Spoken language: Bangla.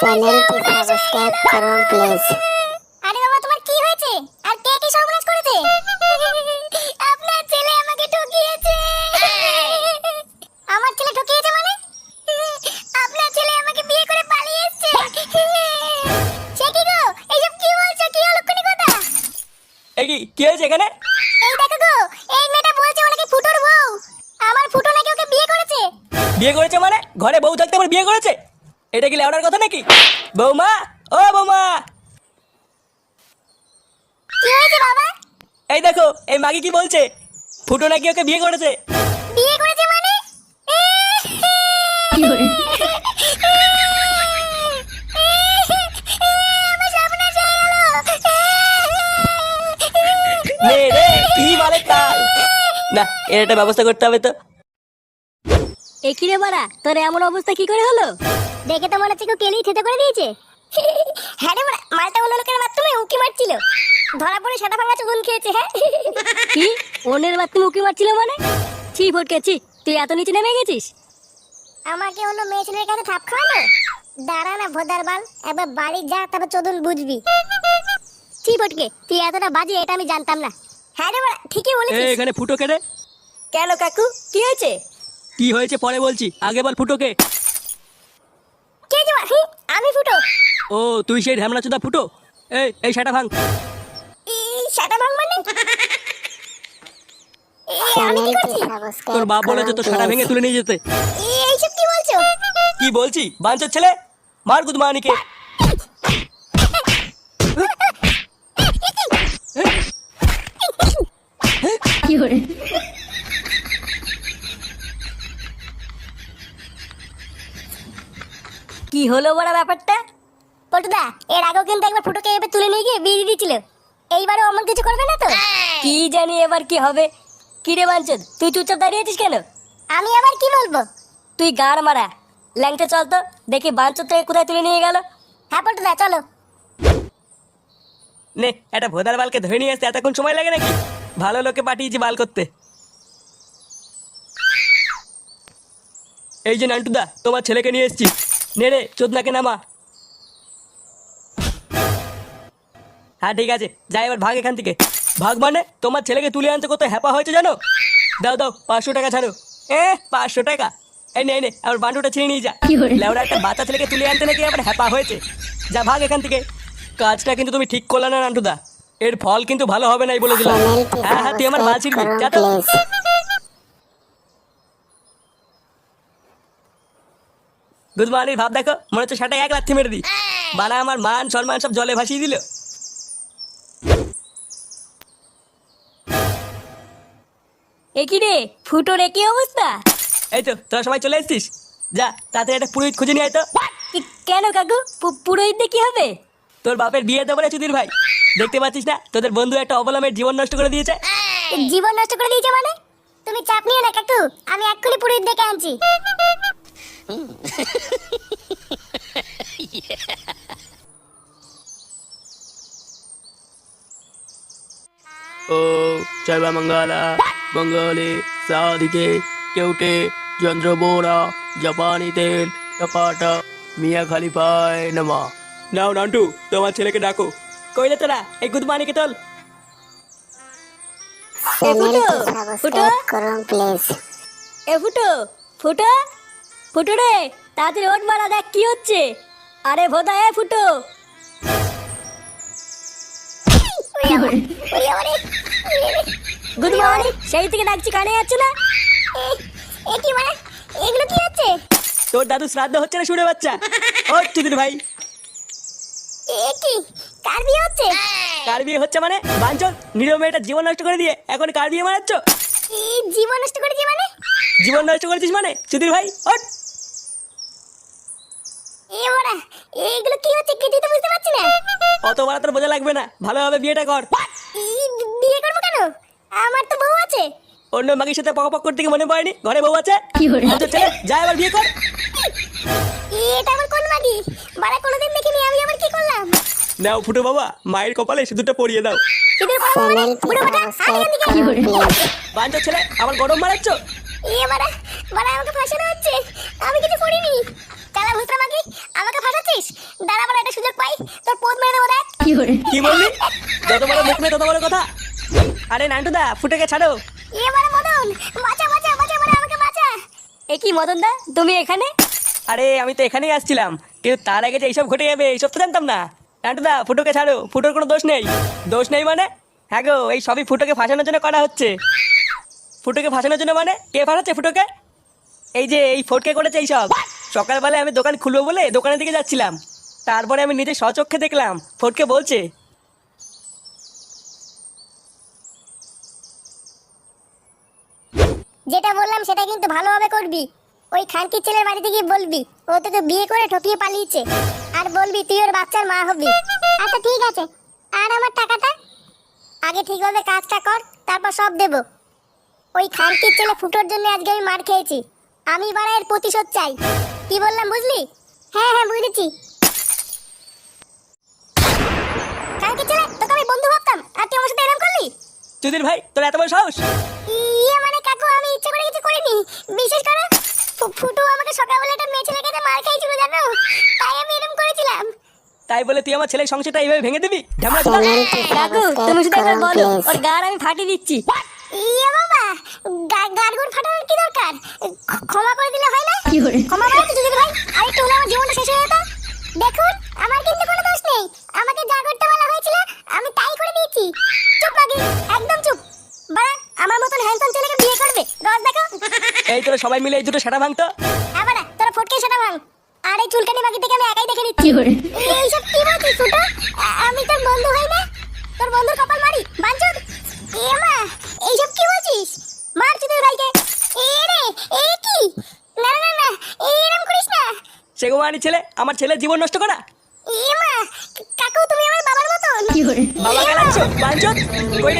চ্যানেলটি সাবস্ক্রাইব করুন প্লিজ আরে বাবা তোমার কি হয়েছে? আর কে কি সর্বনাশ করেছে? আপনার ছেলে আমাকে ঠকিয়েছে। আমার ছেলে ঠকিয়েছে মানে? আপনার ছেলে আমাকে বিয়ে করে পালিয়ে এসেছে। সে কি গো? এইসব কি বলছো? কি অলক্ষণী কথা? এ কি কি হয়েছে এখানে? এই দেখো গো এই মেয়েটা বলছে ও নাকি ফুটোর বউ। আমার ফুটো নাকি ওকে বিয়ে করেছে। বিয়ে করেছে মানে? ঘরে বউ থাকতে আমার বিয়ে করেছে? এটা কি লেওড়ার কথা নাকি? বৌমা ও বৌমা। কি হয়েছে বাবা? এই দেখো এই মাগি কি বলছে? ফুটো নাকি ওকে বিয়ে করেছে? বিয়ে করেছে মানে। নে এর একটা ব্যবস্থা করতে হবে তো। এ কি রে বাড়া তোর এমন অবস্থা কি করে হলো? দেখে তো মনে হচ্ছে কেউ কেলেই থেতে করে দিয়েছে। হ্যাঁ রে মালটা অন্য লোকের মাধ্যমে উঁকি মারছিল। ধরা পড়ে সেটা ভাঙা চুগুন খেয়েছে হ্যাঁ? কি? অন্যের বাত্তি মুখি মারছিল মানে? ছি ফটকে ছি তুই এত নিচে নেমে গেছিস? আমাকে অন্য মেয়ে ছেলের কাছে থাপ খাওয়ালো? দাঁড়া না ভোদার বাল একবার বাড়ি যা তারপর চোদন বুঝবি। ছি ফটকে তুই এতটা বাজে এটা আমি জানতাম না। হ্যাঁ রে ঠিকই বলেছিস। এখানে ফুটো কেটে কেন কাকু? কি হয়েছে? কি হয়েছে পরে বলছি আগে বল ফুটোকে। কে যে মা- আমি ফুটো। ও তুই সেই ঢ্যামলা চোদা ফুটো? এই এই সেটা ভাঙ। এই সেটা ভাঙ মানে? এই, আমি কি করছি? তোর বাপ বলেছে তো সেটা ভেঙে তুলে নিয়ে যেতে। এই, এইসব কি বলছো? কি বলছি? বাঞ্চর ছেলে? মার গুদমানিকে কি হলো বড় ব্যাপারটা? পল্টুদা এর আগেও কিন্তু একবার ফুটোকে এভাবে তুলে নিয়ে গিয়ে বিয়ে দিয়ে দিয়েছিল। এইবারও অমন কিছু করবে না তো? কি জানি এবার কি হবে। কি রে বাঞ্চদ তুই চুপচাপ দাঁড়িয়ে আছিস কেন? আমি আবার কি বলব? তুই গাড় মারা। ল্যাংটা চল তো দেখি বাঞ্চদ থেকে কোথায় তুলে নিয়ে গেল। হ্যাঁ পল্টুদা চলো। নে একটা ভোদার বালকে ধরে নিয়ে আসতে এতক্ষণ সময় লাগে নাকি? ভালো লোকে পাঠিয়েছি বাল করতে। এই যে নান্টুদা তোমার ছেলেকে নিয়ে এসেছি। নে রে চোদনাকে নামা। হ্যাঁ ঠিক আছে যাই এবার ভাগ এখান থেকে। ভাগ মানে তোমার ছেলেকে তুলে আনতে কত হ্যাপা হয়েছে জানো? দাও দাও পাঁচশো টাকা ছাড়ো। এ পাঁচশো টাকা। এই নে নে আমার বান্ডুটা ছিঁড়ে নিয়ে যা। লেওরা একটা বাচ্চা ছেলেকে তুলে আনতে নাকি আবার হ্যাপা হয়েছে? যা ভাগ এখান থেকে। কাজটা কিন্তু তুমি ঠিক করলে না নান্টুদা। এর ফল কিন্তু ভালো হবে নাই বলে দিলাম। হ্যাঁ হ্যাঁ তুই আমার মাল ছিড়বি সাবস্ক্রাইব যা করুন তো। প্লিজ গুদমানির ভাব দেখো মনে হচ্ছে সেটা এক লাথি মেরে দি বানা আমার মান সম্মান সব জলে ভাসিয়ে দিল। রে ফুটোর কি অবস্থা? এই তো তোরা সবাই চলে এসেছিস? যা তাতে একটা পুরোহিত খুঁজে নিয়ে আয় তো। কেন কাকু? পুরোহিত দিয়ে কি হবে? তোর বাপের বিয়ে দেবো রে চুদির ভাই। দেখতে পাচ্ছিস না তোদের বন্ধু একটা অবলম্বের জীবন নষ্ট করে দিয়েছে। জীবন নষ্ট করে দিয়েছে মানে? তুমি চাপ নিও না কাকু আমি এক্ষুনি পুরোহিত ডেকে আনছি ও জয় মঙ্গলা। সাদিকে কেউটে চন্দ্রবোরা জাপানি তেল টপাটা মিয়া খালিফায় নামা। নাও নান্টু তোমার ছেলেকে ডাকো। কইলে তোরা? এই গুদমানিকে তোল। চ্যানেলটি ফুটো? করুন প্লিজ। এ ফুটো ফুটো ফুটো রে তাড়াতাড়ি ওঠ মারা দেখ কি হচ্ছে। আরে ভোদা এ ফুটো। ওরে ওরে গুড মর্নিং। সেই থেকে ডাকছি কানে যাচ্ছে না? এ কি মানে? এগুলো কি হচ্ছে? তোর দাদু শ্রাদ্ধ হচ্ছে না শুনে বাচ্চা? ও চুদির ভাই। এ কি? কার বিয়ে হচ্ছে? কার বিয়ে হচ্ছে মানে? বাঞ্চল নিরীহ মেয়েটা জীবন নষ্ট করে দিয়ে এখন কার বিয়ে মারাচ্ছ জীবন নষ্ট করেছে মানে? জীবন নষ্ট করেছিস মানে? চুদির ভাই এ এইগুলো কি হচ্ছে? কিছুই তো বুঝতে পারছি না। অত বড় তোর বোঝা লাগবে না। ভালোভাবে বিয়েটা কর। কেন আমার তো বউ আছে। অন্য মাগির সাথে পক পক করতে কি মনে পড়েনি? ঘরে বউ আছে? যা এবার বিয়ে কর। এটা আমার কোন মাগি? বাড়া কোনোদিন দেখিনি আমি আবার কি করলাম? নাও ফুটো বাবা মায়ের কপালে সিঁদুরটা পরিয়ে দাও। বাঞ্চর ছেলে আমার গরম মারাচ্ছ? এ বাড়া বাড়া আমাকে ফাঁসানো হচ্ছে। আমি কিছু করিনি। চালা ভুসরা মাগি আমাকে ফাঁসাচ্ছিস? দাঁড়া বড় একটা সুযোগ পাই। তোর পোদ মেরে দেবো দেখ। কি বললি? যত বড় মুখ নেই তত বড় কথা। আরে নান্টুদা ফুটেকে ছাড়ো। ইয়ে মানে মদন বাঁচা বাঁচা বাঁচা মানে আমাকে বাঁচা। এ কি মদন দা তুমি এখানে? আরে আমি তো এখানেই আসছিলাম। কিন্তু তার আগে যে এইসব ঘটে যাবে এইসব তো জানতাম না। নান্টুদা ফুটোকে ছাড়ো ফুটোর কোনো দোষ নেই। দোষ নেই মানে? হ্যাঁ গো এই সবই ফুটোকে ফাঁসানোর জন্য করা হচ্ছে। ফুটোকে ফাঁসানোর জন্য মানে? কে ফাঁসাচ্ছে ফুটোকে? এই যে এই ফটকে করেছে এইসব। সকালবেলায় আমি দোকান খুলবো বলে দোকানের দিকে যাচ্ছিলাম। তারপরে আমি নিজে সচক্ষে দেখলাম ফোটকে বলছে বললাম, সেটা কিন্তু ভালোভাবে করবি। ওই খানকির ছেলের বাড়িতে গিয়ে বলবি, ও তোকে বিয়ে করে ঠকিয়ে পালিয়েছে। আর বলবি, তুই ওর বাচ্চার মা হবি। আচ্ছা ঠিক আছে। আর আমার টাকাটা? আগে ঠিকভাবে কাজটা কর, তারপর সব দেব। ওই খানকির ছেলে ফুটোর জন্য আজকে আমি মার খেয়েছি। আমি বাড়া এর প্রতিশোধ চাই। কি বললাম, বুঝলি? হ্যাঁ হ্যাঁ বুঝেছি। খানকির ছেলে, তোকে আমি বন্ধু ভাবতাম। আর তুই আমার সাথে এরকম করলি? চুদির ভাই, তোর এত বড় সাহস? ইয়ে মানে কাকু আমি ইচ্ছে করে কিছু করিনি। বিশেষ করে ফুটু আমাকে সকালবেলা একটা মেয়ে ছেলেকে মার খাইছিল জানো? তাই আমি এরকম করেছিলাম। তাই বলে তুই আমার ছেলের সংসারটা এইভাবে ভেঙে দিবি? ঢামড়া কাকু তুমি শুধু একবার বলো ওর গার আমি ফাটিয়ে দিচ্ছি। ইয়ে বাবা গাড়গুড় ফাটানোর কি দরকার? ক্ষমা করে দিলে হয় না? ক্ষমা এই তোরা সবাই মিলে এই দুটো সেটা ভাঙতো? আবার তোরা ফটকে সেটা ভাঙ। আর এই চুলকানি মাগি থেকে আমি একাই দেখে নিচ্ছি। এইসব কি বলছিস আমি তোর বন্ধু হই না? তোর বন্ধুর কপাল মারি বাঞ্চুদ এ মা এইসব কি বলছিস? মার চুদের ভাইকে। এ রে এ কি? না না না এরকম করিস না। সেগোমানি ছেলে আমার ছেলের জীবন নষ্ট করা? এ মা কাকু তুমি আমার বাবার মতন। বাবা গেলাচ্ছ বাঞ্চত কই